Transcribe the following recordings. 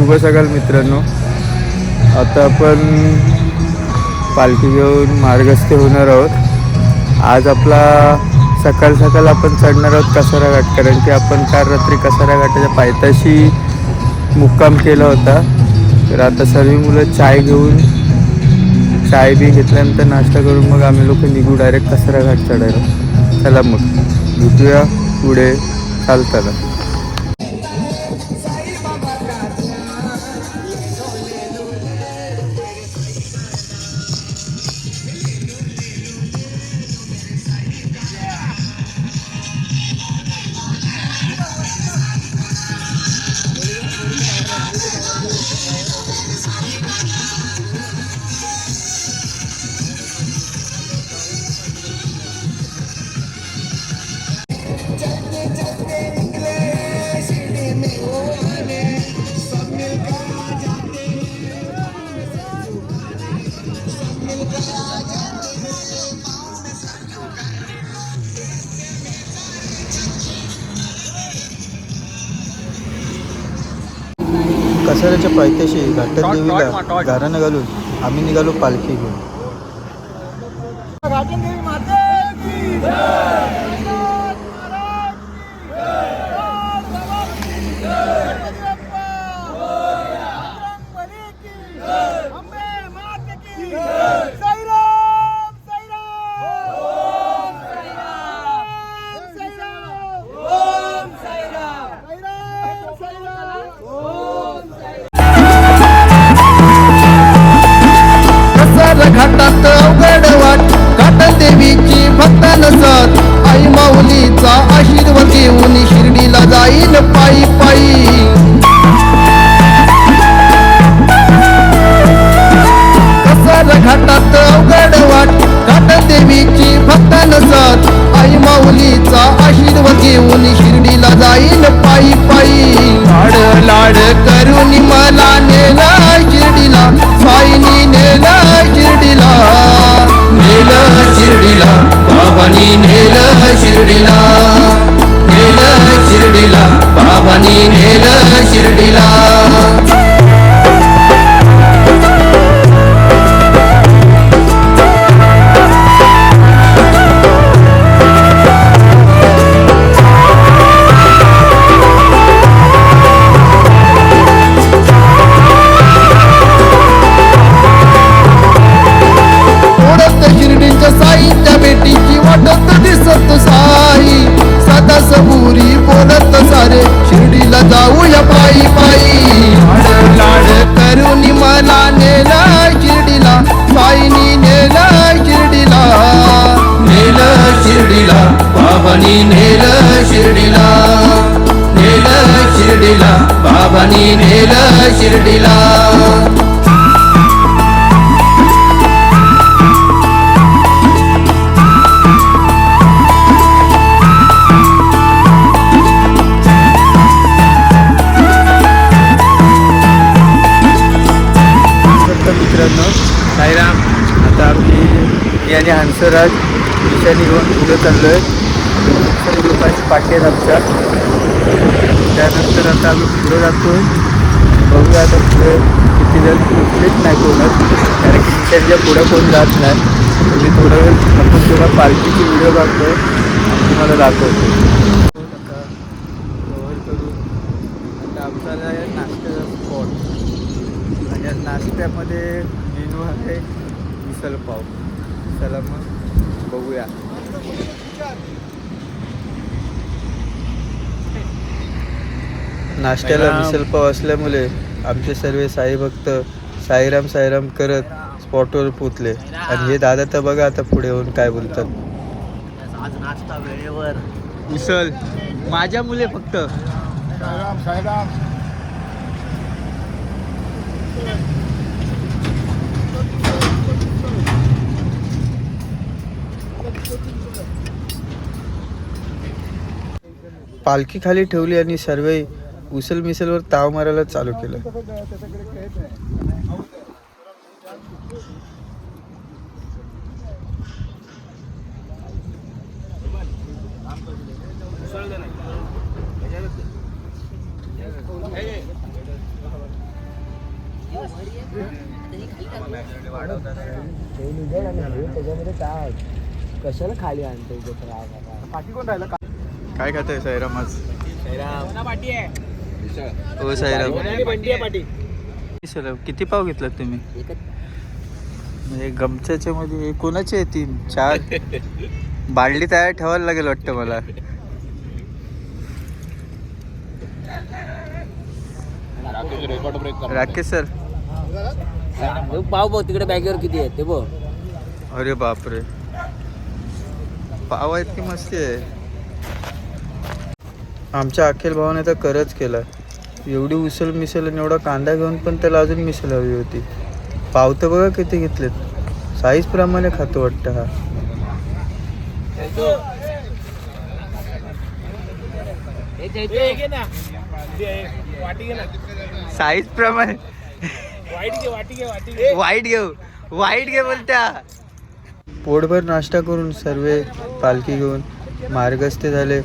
शुभ सकाळ मित्रांनो. आता आपण पालखी घेऊन मार्गस्थ होणार आहोत. आज आपला सकाळ सकाळ आपण चढणार आहोत कसारा घाट कारण की आपण काल रात्री कसारा घाटाच्या पायथ्याशी मुक्काम केला होता. तर आता सर्व मुलं चाय घेऊन चाय बी घेतल्यानंतर नाश्ता करून मग आम्ही लोक निघू डायरेक्ट कसारा घाट चढायला. चला मग भेटूया पुढे चालताना. कसाऱ्याच्या पायथ्याशी घाटन देवीला गारानं घालून आम्ही निघालो पालखी घेऊन. जाईल पायी पायी कसार घाटात अवघड वाट घाट देवीची भक्त नसत आई माऊलीचा आशीर्वाद घेऊन शिर्डीला जाईल पायी पायी लाड लाड करून मला नेला शिर्डीला साईनी नेला शिर्डीला. नेला शिर्डीला बाबानी सदा बोलत सारे शिर्डीला जाऊया पायी पायी. लाड करून मला नेला शिर्डीला साईनी नेला शिर्डीला. नेल शिर्डीला बाबानी नेल शिर्डीला. नेल शिर्डीला बाबानी नेल शिर्डीला. आणि हंसर आज दिशाने घेऊन पुढे चाललो आहे हंसर लोकांची पाठी आहेत आमच्या. त्यानंतर आता आम्ही पुढे जातो बघूया आता पुढे किती जण उठलेच नाही कोणच कारण की दिशांच्या पुढं कोण जात नाही. मी थोडं वेळ आपण तेव्हा पालखीची व्हिडिओ बघतो तुम्हाला दाखवतो. नाश्त्याचा नाश्त्यामध्ये मेनू आहे मिसलपाव चला मग बघूया. नाश्त्याला साईराम. मिसल पाव असल्यामुळे आमचे सर्व साई भक्त साईराम साईराम करत स्पॉटवर पोचले आणि हे दादा तर बघा आता पुढे येऊन काय बोलतात. आज नाश्ता वेळेवर. मिसल माझ्या मुले फक्त. पालखी खाली ठेवली आणि सर्व उसल मिसलवर ताव मारायला चालू केलं. त्याच्यामध्ये काय कशाला खाली आणतो पाठी कोण राहिला? काय खातोय साईराम आज? हो साईराम सर किती पाव घेतलात तुम्ही? म्हणजे गमच्याच्या मध्ये कोणाचे आहे तीन चार. बालडी तयार ठेवायला लागेल वाटतं मला. राकेश सर. पाव बघ तिकडे बॅगेवर किती आहे ते बघ. अरे बापरे. पाव आहेत की मस्ती आहे? आमच्या अखिल भावाने तर करच केला एवढी उसल मिसल आणि एवढा कांदा घेऊन पण त्याला अजून मिसल हवी होती. पाव तर बघा किती घेतलेत. साईज प्रमाणे खातो वाटतं हा. साईज प्रमाणे. वाईट घेऊ. वाईट घे बोलत्या. पोटभर नाश्ता करून सर्व पालखी घेऊन मार्गस्थ झाले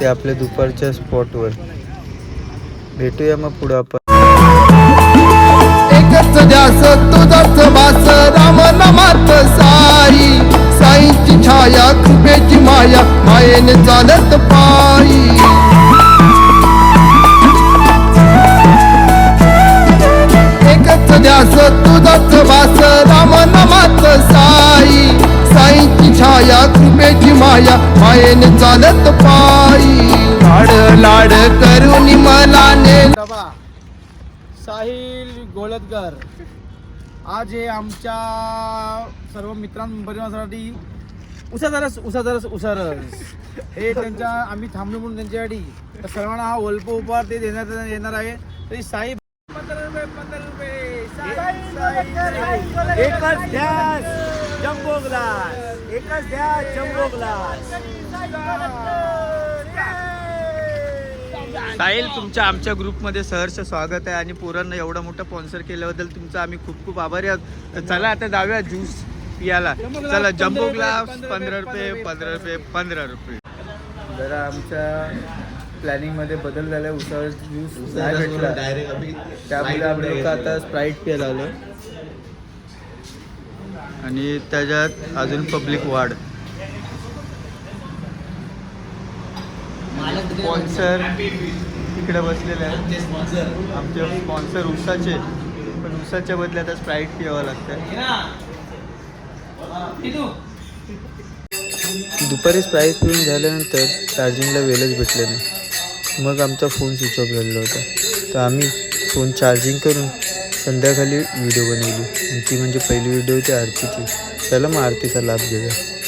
ते आपल्या दुपारच्या स्पॉटवर. भेटूया मग पुढं आपण. एकच ध्यास तुझाच वास राम नामात साई. साईची छाया कृपेची माया मायेने चालत पायी एकच ध्यास तुझाच वास कृपेची माया मायेने चालत पायी. लाड लाड करून मला ने साहिल गोळतकर आज हे आमच्या सर्व मित्रांपरिवारासाठी उसादरस उसादरस उसारस हे त्यांच्या आम्ही थांबलो म्हणून त्यांच्यासाठी. तर सर्वांना हा वल्प उपहार ते देण्यात येणार आहे. तरी साई पंधरा रुपये पंधरा रुपये. एकच जम्बो ग्लास. एकच ध्यास जम्बो ग्लास साहिल तुमच्या आमच्या ग्रुपमध्ये सहर्ष स्वागत आहे आणि पोरांना एवढा मोठा स्पॉन्सर केल्याबद्दल तुमचं आम्ही खूप खूप आभारी आहोत. तर चला आता जाऊया ज्यूस पियाला. चला जम्बो ग्लास पंधरा रुपये पंधरा रुपये पंधरा रुपये. जरा आमच्या प्लॅनिंगमध्ये बदल झाला उसावर ज्यूस नाही भेटला. त्यामुळे आम्ही लोक आता स्प्राईट प्यायला आलो आणि त्याच्यात अजून पब्लिक वाढ. स्पॉन्सर तिकडे बसलेले आहेत. आमचे स्पॉन्सर उसाचे पण उसाच्या बदल्यात आता स्प्राईट पियावं लागतं दुपारी स्प्राईट पिऊन झाल्यानंतर चार्जिंगला वेळच भेटले नाही. मग आमचा फोन स्विच ऑफ झालेला होता. तर आम्ही फोन चार्जिंग करून संध्याकाळी व्हिडिओ बनवली. आणि ती म्हणजे पहिली व्हिडिओ होती आरतीची. चला मग आरतीचा लाभ घेऊया.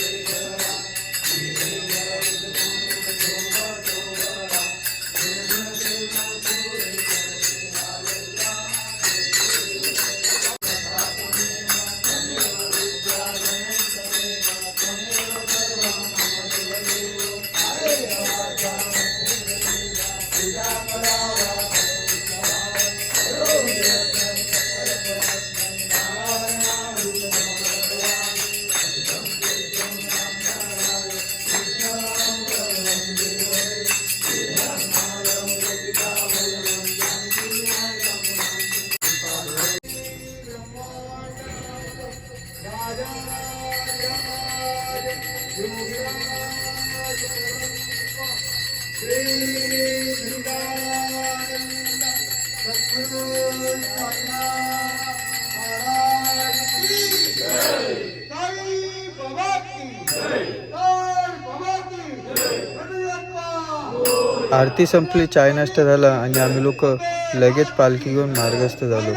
आरती संपली चाय नाश्ता झाला आणि आम्ही लोक लगेच पालखी घेऊन मार्गस्थ झालो.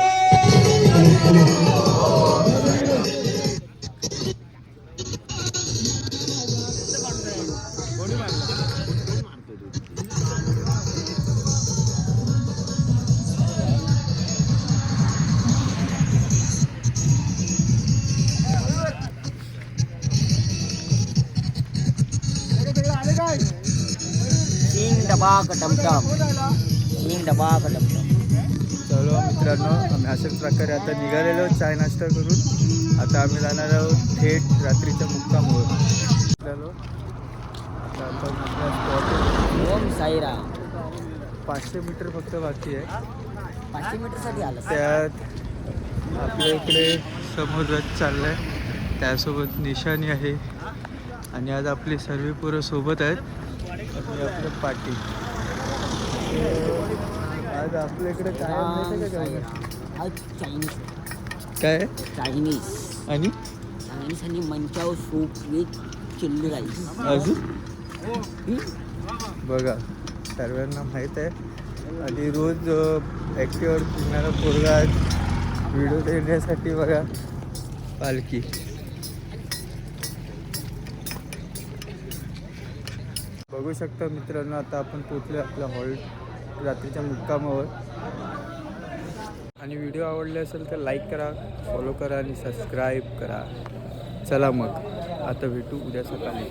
डबा टमटम तीन डबा टमटम चलो मित्रांनो आम्ही अशाच प्रकारे आता निघालेलो चाय नाश्ता करून. आता आम्ही जाणार आहोत थेट रात्रीच्या मुक्कामवर. चलो आता आपण आपल्या स्पॉट ओम पाचशे मीटर फक्त बाकी आहे. पाचशे मीटरसाठी आलं. त्यात आपल्या इकडे समोर रथ चाललाय. त्यासोबत निशाणी आहे. आणि आज आपली सर्व पोरं सोबत आहेत. आणि आपलं पाटील. आज आपल्या इकडे काय माहिती का काय? आज चायनीज. काय? चायनीज. आणि? चायनीज आणि manchow soup with chilli rice. अजून? बघा सर्वांना माहीत आहे. आणि रोज ॲक्टिवर फिरणारा पोरगा व्हिडिओ देण्यासाठी बघा पालखी. बघू शकता मित्रांनो आता आपण पोचलो आपल्या हॉल रात्रीच्या मुक्कामावर. आणि व्हिडिओ आवडले असेल तर लाईक करा फॉलो करा आणि सबस्क्राईब करा. चला मग आता भेटू उद्या सकाळी.